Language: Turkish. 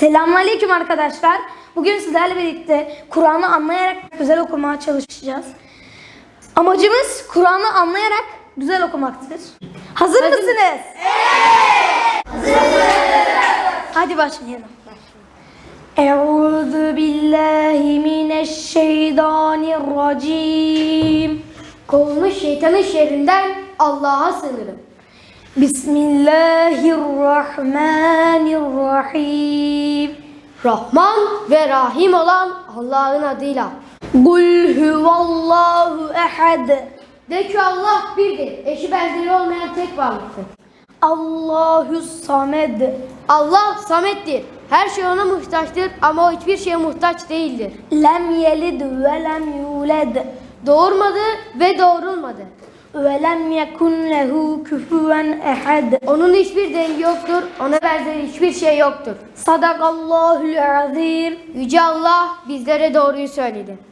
Selamünaleyküm arkadaşlar. Bugün sizlerle birlikte Kur'an'ı anlayarak güzel okumaya çalışacağız. Amacımız Kur'an'ı anlayarak güzel okumaktır. Hazır mısınız? Evet. Hadi başlayalım. Euzu billahi mineşşeytanirracim. Kovulmuş şeytanın şerrinden Allah'a sığınırım. Bismillahirrahmanirrahim. Rahman ve Rahim olan Allah'ın adıyla. Kul huvallahu ehad. De ki Allah birdir, eşi benzeri olmayan tek varlıktır. Allahu samed. Allah samettir. Her şey ona muhtaçtır ama o hiçbir şeye muhtaç değildir. Lem yelid ve lem yulad. Doğurmadı ve doğrulmadı. Ve lem yekun lehu küfüven ehad. Onun hiçbir dengi yoktur, ona benzeri hiçbir şey yoktur. Sadakallahul azim. Yüce Allah bizlere doğruyu söyledi.